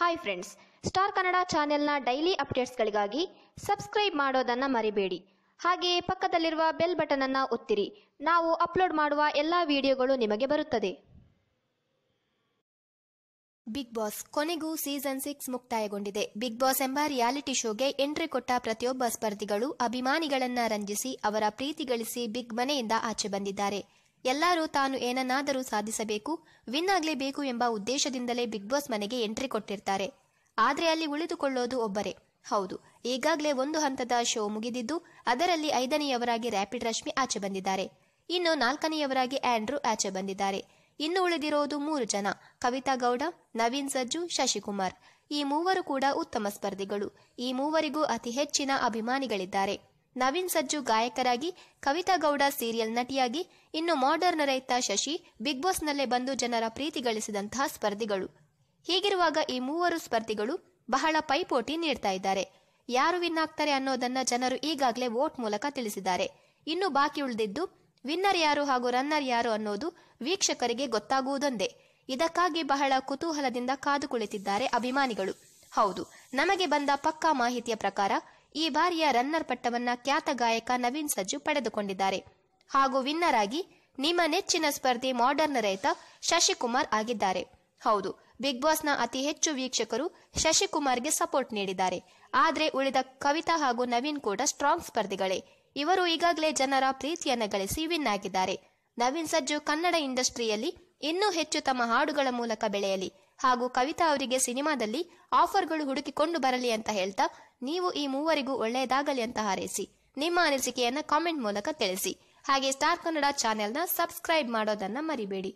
Hi friends star Kannada ಚಾನೆಲ್ನ daily ಅಪ್ಡೇಟ್ಸ್ಗಳಿಗಾಗಿ subscribe ಮಾಡೋದನ್ನು ಮರಿಬೇಡಿ. ಹಾಗೆಯೇ ಪಕ್ಕದಲ್ಲಿರುವ ಬೆಲ್ ಬಟನ್ ಅನ್ನ ಒತ್ತಿರಿ. ನಾವು ಅಪ್ಲೋಡ್ ಮಾಡುವ ಎಲ್ಲ ವಿಡಿಯೋಗಳು ನಿಮಗೆ ಬರುತ್ತದೆ. ಬಿಗ್ ಬಾಸ್ ಕೊನೆಗೂ ಸೀಸನ್ ಸಿಕ್ಸ್ ಮುಕ್ತಾಯಗೊಂಡಿದೆ. ಬಿಗ್ ಬಾಸ್ ಎಂಬ ರಿಯಾಲಿಟಿ ಶೋಗೆ ಎಂಟ್ರಿ ಕೊಟ್ಟ ಪ್ರತಿಯೊಬ್ಬ ಸ್ಪರ್ಧಿಗಳು ಅಭಿಮಾನಿಗಳನ್ನ ರಂಜಿಸಿ ಅವರ ಪ್ರೀತಿ ಗಳಿಸಿ ಬಿಗ್ ಮನೆಯಿಂದ ಆಚೆ ಬಂದಿದ್ದಾರೆ. ಎಲ್ಲರೂ ತಾನು ಏನನ್ನಾದರೂ ಸಾಧಿಸಬೇಕು ವಿನ್ ಆಗಲೇಬೇಕು ಎಂಬ ಉದ್ದೇಶದಿಂದಲೇ ಬಿಗ್ ಬಾಸ್ ಮನೆಗೆ ಎಂಟ್ರಿ ಕೊಟ್ಟಿರ್ತಾರೆ. ಆದರೆ ಅಲ್ಲಿ ಉಳಿದುಕೊಳ್ಳೋದು ಒಬ್ಬರೇ. ಹೌದು, ಈಗಾಗಲೇ ಒಂದು ಹಂತದ ಶೋ ಮುಗಿದಿದ್ದು, ಅದರಲ್ಲಿ ಐದನೆಯವರಾಗಿ ರ್ಯಾಪಿಡ್ ರಶ್ಮಿ ಆಚೆ ಬಂದಿದ್ದಾರೆ. ಇನ್ನು ನಾಲ್ಕನೆಯವರಾಗಿ ಆಂಡ್ರೂ ಆಚೆ ಬಂದಿದ್ದಾರೆ. ಇನ್ನು ಉಳಿದಿರೋದು ಮೂರು ಜನ, ಕವಿತಾ ಗೌಡ, ನವೀನ್ ಸಜ್ಜು, ಶಶಿಕುಮಾರ್. ಈ ಮೂವರು ಕೂಡ ಉತ್ತಮ ಸ್ಪರ್ಧಿಗಳು. ಈ ಮೂವರಿಗೂ ಅತಿ ಹೆಚ್ಚಿನ ಅಭಿಮಾನಿಗಳಿದ್ದಾರೆ. ನವೀನ್ ಸಜ್ಜು ಗಾಯಕರಾಗಿ, ಕವಿತಾ ಗೌಡ ಸೀರಿಯಲ್ ನಟಿಯಾಗಿ, ಇನ್ನು ಮಾಡರ್ನ್ ರೈತ ಶಶಿ, ಬಿಗ್ ಬಾಸ್ನಲ್ಲೇ ಬಂದು ಜನರ ಪ್ರೀತಿ ಗಳಿಸಿದಂತಹ ಸ್ಪರ್ಧಿಗಳು. ಹೀಗಿರುವಾಗ ಈ ಮೂವರು ಸ್ಪರ್ಧಿಗಳು ಬಹಳ ಪೈಪೋಟಿ ನೀಡ್ತಾ ಇದ್ದಾರೆ. ಯಾರು ವಿನ್ ಆಗ್ತಾರೆ ಅನ್ನೋದನ್ನ ಜನರು ಈಗಾಗಲೇ ವೋಟ್ ಮೂಲಕ ತಿಳಿಸಿದ್ದಾರೆ. ಇನ್ನು ಬಾಕಿ ಉಳಿದಿದ್ದು, ವಿನ್ನರ್ ಯಾರು ಹಾಗೂ ರನ್ನರ್ ಯಾರು ಅನ್ನೋದು ವೀಕ್ಷಕರಿಗೆ ಗೊತ್ತಾಗುವುದೊಂದೇ. ಇದಕ್ಕಾಗಿ ಬಹಳ ಕುತೂಹಲದಿಂದ ಕಾದು ಕುಳಿತಿದ್ದಾರೆ ಅಭಿಮಾನಿಗಳು. ಹೌದು, ನಮಗೆ ಬಂದ ಪಕ್ಕಾ ಮಾಹಿತಿಯ ಪ್ರಕಾರ ಈ ಬಾರಿಯ ರನ್ನರ್ ಪಟ್ಟವನ್ನ ಖ್ಯಾತ ಗಾಯಕ ನವೀನ್ ಸಜ್ಜು ಪಡೆದುಕೊಂಡಿದ್ದಾರೆ. ಹಾಗೂ ವಿನ್ನರ್ ಆಗಿ ನಿಮ್ಮ ನೆಚ್ಚಿನ ಸ್ಪರ್ಧಿ ಮಾಡರ್ನ್ ರೈತ ಶಶಿಕುಮಾರ್ ಆಗಿದ್ದಾರೆ. ಹೌದು, ಬಿಗ್ ಬಾಸ್ನ ಅತಿ ಹೆಚ್ಚು ವೀಕ್ಷಕರು ಶಶಿಕುಮಾರ್ಗೆ ಸಪೋರ್ಟ್ ನೀಡಿದ್ದಾರೆ. ಆದ್ರೆ ಉಳಿದ ಕವಿತಾ ಹಾಗೂ ನವೀನ್ ಕೂಡ ಸ್ಟ್ರಾಂಗ್ ಸ್ಪರ್ಧಿಗಳೇ. ಇವರು ಈಗಾಗಲೇ ಜನರ ಪ್ರೀತಿಯನ್ನು ಗಳಿಸಿ ವಿನ್ ಆಗಿದ್ದಾರೆ. ನವೀನ್ ಸಜ್ಜು ಕನ್ನಡ ಇಂಡಸ್ಟ್ರಿಯಲ್ಲಿ ಇನ್ನೂ ಹೆಚ್ಚು ತಮ್ಮ ಹಾಡುಗಳ ಮೂಲಕ ಬೆಳೆಯಲಿ. ಹಾಗೂ ಕವಿತಾ ಅವರಿಗೆ ಸಿನಿಮಾದಲ್ಲಿ ಆಫರ್ಗಳು ಹುಡುಕಿಕೊಂಡು ಬರಲಿ ಅಂತ ಹೇಳ್ತಾ, ನೀವು ಈ ಮೂವರಿಗೂ ಒಳ್ಳೆಯದಾಗಲಿ ಅಂತ ಹಾರೈಸಿ. ನಿಮ್ಮ ಅನಿಸಿಕೆಯನ್ನ ಕಾಮೆಂಟ್ ಮೂಲಕ ತಿಳಿಸಿ. ಹಾಗೆ ಸ್ಟಾರ್ ಕನ್ನಡ ಚಾನೆಲ್ನ ಸಬ್ಸ್ಕ್ರೈಬ್ ಮಾಡೋದನ್ನ ಮರಿಬೇಡಿ.